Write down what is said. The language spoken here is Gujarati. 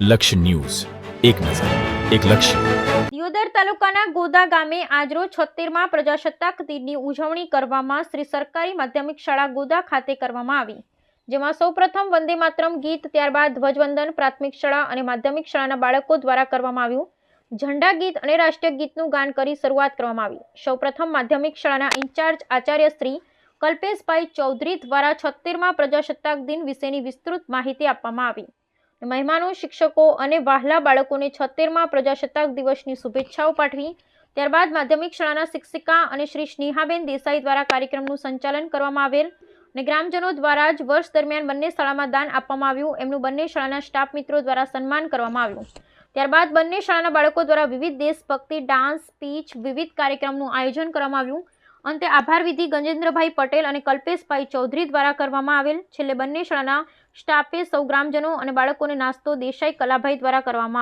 લક્ષ્ય ન્યૂઝ. એક નજર, એક લક્ષ્ય. દિયોદર તાલુકાના ગોદા ગામે આજરોજ છોતેરમાં પ્રજાસત્તાક દિનની ઉજવણી કરવામાં શ્રી સરકારી માધ્યમિક શાળા ગોદા ખાતે કરવામાં આવી, જેમાં સૌપ્રથમ વંદે માતરમ ગીત, ત્યારબાદ ધ્વજવંદન, પ્રાથમિક શાળા અને માધ્યમિક શાળાના બાળકો દ્વારા કરવામાં આવ્યું. ઝંડા ગીત અને રાષ્ટ્રીય ગીતનું ગાન કરી શરૂઆત કરવામાં આવી. સૌપ્રથમ માધ્યમિક શાળાના ઇન્ચાર્જ આચાર્ય શ્રી કલ્પેશભાઈ ચૌધરી દ્વારા છોતેરમાં પ્રજાસત્તાક દિન વિશેની વિસ્તૃત માહિતી આપવામાં આવી. મહેમાનો, શિક્ષકો અને વહાલા બાળકોને છોતેરમાં પ્રજાસત્તાક દિવસની શુભેચ્છાઓ પાઠવી. ત્યારબાદ માધ્યમિક શાળાના શિક્ષિકા અને શ્રી સ્નેહાબેન દેસાઈ દ્વારા કાર્યક્રમનું સંચાલન કરવામાં આવેલ અને ગ્રામજનો દ્વારા જ વર્ષ દરમિયાન બંને શાળામાં દાન આપવામાં આવ્યું. એમનું બંને શાળાના સ્ટાફ મિત્રો દ્વારા સન્માન કરવામાં આવ્યું. ત્યારબાદ બંને શાળાના બાળકો દ્વારા વિવિધ દેશભક્તિ, ડાન્સ, સ્પીચ, વિવિધ કાર્યક્રમનું આયોજન કરવામાં આવ્યું. અંતે આભાર વિધિ ગજેન્દ્રભાઈ પટેલ અને કલ્પેશભાઈ ચૌધરી દ્વારા કરવામાં આવેલ. છેલ્લે બંને શાળાના સ્ટાફે સૌ ગ્રામજનો અને બાળકોને નાસ્તો દેસાઈ કલાભાઈ દ્વારા કરવામાં